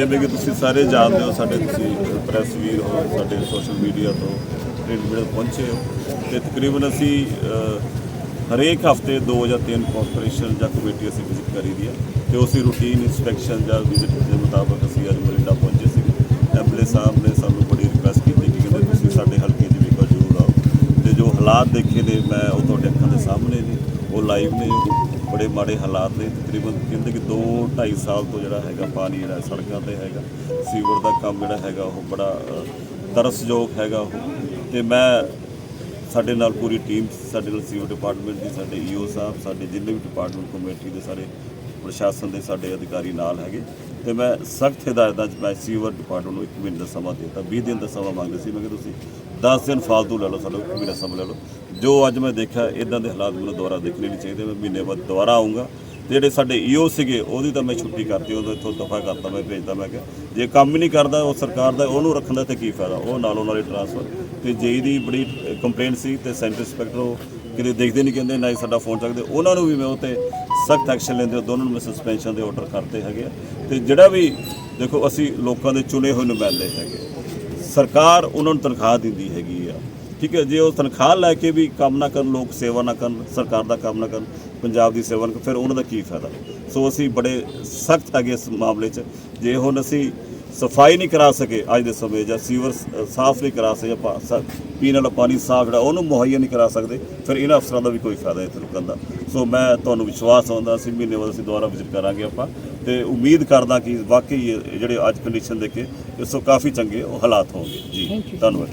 ਜਿਵੇਂ ਕਿ ਤੁਸੀਂ ਸਾਰੇ ਜਾਣਦੇ ਹੋ, ਸਾਡੇ ਤੁਸੀਂ ਪ੍ਰੈਸ ਵੀਰ ਹੋ, ਸਾਡੇ ਸੋਸ਼ਲ ਮੀਡੀਆ ਤੋਂ ਪ੍ਰਿੰਟ ਮੀਡੀਆ ਪਹੁੰਚੇ ਹੋ। ਤੇ ਤਕਰੀਬਨ ਅਸੀਂ ਹਰੇਕ ਹਫ਼ਤੇ ਦੋ ਜਾਂ ਤਿੰਨ ਕਾਰਪੋਰੇਸ਼ਨ ਜਾਂ ਕਮੇਟੀ ਅਸੀਂ ਵਿਜ਼ਿਟ ਕਰੀ ਦੀ ਹੈ ਤੇ ਉਸੇ ਰੂਟੀਨ ਇਨਸਪੈਕਸ਼ਨ ਜਾਂ ਵਿਜ਼ਿਟ ਦੇ ਮੁਤਾਬਕ ਅਸੀਂ ਅੱਜ ਮਰਿੰਡਾ ਪਹੁੰਚੇ ਸੀ ਐਮਐਲਏ ਸਾਹਿਬ ਨੇ ਸਾਨੂੰ ਬੜੀ ਰਿਕੁਐਸਟ ਕੀਤੀ ਕਿ ਕਹਿੰਦੇ ਤੁਸੀਂ ਸਾਡੇ ਹਲਕੇ 'ਚ ਵੀ ਮੌਜੂਦ ਆਓ। ਤੇ ਜੋ ਹਾਲਾਤ ਦੇਖੇ ਨੇ, ਮੈਂ ਉਹ ਤੁਹਾਡੇ ਅੱਖਾਂ ਦੇ ਸਾਹਮਣੇ ਨੇ, ਉਹ ਲਾਈਵ ਨੇ ਬੜੇ ਮਾੜੇ ਹਾਲਾਤ ਨੇ। ਤਕਰੀਬਨ ਕਹਿੰਦੇ ਕਿ 2 2.5 ਸਾਲ ਤੋਂ ਜਿਹੜਾ ਹੈਗਾ ਪਾਣੀ ਜਿਹੜਾ ਸੜਕਾਂ ਤੇ ਹੈਗਾ, ਸੀਵਰ ਦਾ ਕੰਮ ਜਿਹੜਾ ਹੈਗਾ ਉਹ ਬੜਾ ਤਰਸਯੋਗ ਹੈਗਾ ਉਹ। ਤੇ ਮੈਂ ਸਾਡੇ ਨਾਲ ਪੂਰੀ ਟੀਮ, ਸਾਡੇ ਨਾਲ ਸੀਵਰ ਡਿਪਾਰਟਮੈਂਟ ਦੀ, ਸਾਡੇ ਈਓ ਸਾਹਿਬ, ਸਾਡੇ ਜਿੰਨੇ ਵੀ ਡਿਪਾਰਟਮੈਂਟ ਕਮੇਟੀ ਦੇ ਸਾਰੇ ਪ੍ਰਸ਼ਾਸਨ ਦੇ ਸਾਡੇ ਅਧਿਕਾਰੀ ਨਾਲ ਹੈਗੇ। ਤੇ ਮੈਂ ਸਖਤ ਹਦਾਇਤਾਂ ਚ ਮੈਂ ਸੀਵਰ ਡਿਪਾਰਟਮੈਂਟ ਨੂੰ 1 ਮਹੀਨੇ ਦਾ ਸਮਾਂ ਦਿੱਤਾ 20 ਦਿਨ ਦਾ ਸਮਾਂ ਮੰਗਦੇ ਸੀ, ਮੈਂ ਕਿ ਤੁਸੀਂ 10 ਦਿਨ ਫਾਲਤੂ ਲੈ ਲਓ ਸਾਡਾ 1 ਮਹੀਨਾ ਸਮਾਂ ਲੈ ਲਓ। ਜੋ ਅੱਜ ਮੈਂ ਦੇਖਿਆ ਇਦਾਂ ਦੇ ਹਾਲਾਤ ਮੈਨੂੰ ਦੁਬਾਰਾ ਦੇਖਣੇ ਨਹੀਂ ਚਾਹੀਦੇ, ਮੈਂ ਮਹੀਨੇ ਬਾਅਦ ਦੁਬਾਰਾ ਆਉਂਗਾ ਤੇ ਜਿਹੜੇ ਸਾਡੇ ਈਓ ਸੀਗੇ, ਉਹਦੀ ਤਾਂ ਮੈਂ ਛੁੱਟੀ ਕਰਤੀ, ਉਹਦਾ ਇੱਥੋਂ ਦਫਾ ਕਰਤਾ, ਮੈਂ ਭੇਜਦਾ ਮੈਂ ਕਿਹਾ ਜੇ ਕੰਮ ਹੀ ਨਹੀਂ ਕਰਦਾ, ਉਹ ਸਰਕਾਰ ਦਾ, ਉਹਨੂੰ ਰੱਖਣ ਦਾ ਤੇ ਕੀ ਫਾਇਦਾ? ਉਹ ਨਾਲੋਂ ਨਾਲੇ ਟ੍ਰਾਂਸਫਰ ਤੇ ਜੇਈ ਦੀ ਬੜੀ ਕੰਪਲੇਂਟ ਸੀ, ਤੇ ਸੈਂਟਰ ਇੰਸਪੈਕਟਰ ਉਹ ਕਿਤੇ ਦੇਖਦੇ ਨਹੀਂ ਕਹਿੰਦੇ, ਨਾ ਹੀ ਸਾਡਾ ਫੋਨ ਚੱਕਦੇ। ਉਹਨਾਂ ਨੂੰ ਵੀ ਮੈਂ ਉਹ ਤੇ ਸਖਤ ਐਕਸ਼ਨ ਲੈਂਦੇ ਹੋ ਦੋਨਾਂ ਨੂੰ ਮੈਂ ਸਸਪੈਂਸ਼ਨ ਦੇ ਆਰਡਰ ਕਰਤੇ ਹੈਗੇ ਆ। ਤੇ ਜਿਹੜਾ ਵੀ ਦੇਖੋ, ਅਸੀਂ ਲੋਕਾਂ ਦੇ ਚੁਣੇ ਹੋਏ ਨੁਮਾਇੰਦੇ ਹੈਗੇ ਸਰਕਾਰ ਉਹਨਾਂ ਨੂੰ ਤਨਖਾਹ ਦਿੰਦੀ ਹੈਗੀ ਆ। ਠੀਕ ਹੈ, ਜੇ ਉਹ ਤਨਖਾਹ ਲੈ ਕੇ ਵੀ ਕੰਮ ਨਾ ਕਰਨ, ਲੋਕ ਸੇਵਾ ਨਾ ਕਰਨ, ਸਰਕਾਰ ਦਾ ਕੰਮ ਨਾ ਕਰਨ, ਪੰਜਾਬ ਦੀ ਸੇਵਾ ਨਾ ਕਰਨ, ਫਿਰ ਉਹਨਾਂ ਦਾ ਕੀ ਫਾਇਦਾ? ਸੋ ਅਸੀਂ ਬੜੇ ਸਖਤ ਹੈਗੇ ਇਸ ਮਾਮਲੇ 'ਚ। ਜੇ ਹੁਣ ਅਸੀਂ ਸਫ਼ਾਈ ਨਹੀਂ ਕਰਾ ਸਕੇ ਅੱਜ ਦੇ ਸਮੇਂ ਜਾਂ ਸੀਵਰ ਸਾਫ਼ ਨਹੀਂ ਕਰਾ ਸਕੇ ਜਾਂ ਪੀਣ ਵਾਲਾ ਪਾਣੀ ਸਾਫ਼ ਜਿਹੜਾ ਉਹਨੂੰ ਮੁਹੱਈਆ ਨਹੀਂ ਕਰਾ ਸਕਦੇ ਫਿਰ ਇਹਨਾਂ ਅਫਸਰਾਂ ਦਾ ਵੀ ਕੋਈ ਫਾਇਦਾ ਇੱਥੇ ਰੁਕਣ ਦਾ। ਸੋ ਮੈਂ ਤੁਹਾਨੂੰ ਵਿਸ਼ਵਾਸ ਆਉਂਦਾ ਅਸੀਂ ਮਹੀਨੇ ਬਾਅਦ ਅਸੀਂ ਦੁਬਾਰਾ ਵਿਜ਼ਿਟ ਕਰਾਂਗੇ ਆਪਾਂ ਤੇ ਉਮੀਦ ਕਰਦਾ ਕਿ ਵਾਕਈ ਜਿਹੜੇ ਅੱਜ ਕੰਡੀਸ਼ਨ ਦੇਖੇ ਇਸ ਤੋਂ ਕਾਫੀ ਚੰਗੇ ਹਾਲਾਤ ਹੋਣਗੇ। ਜੀ ਧੰਨਵਾਦ।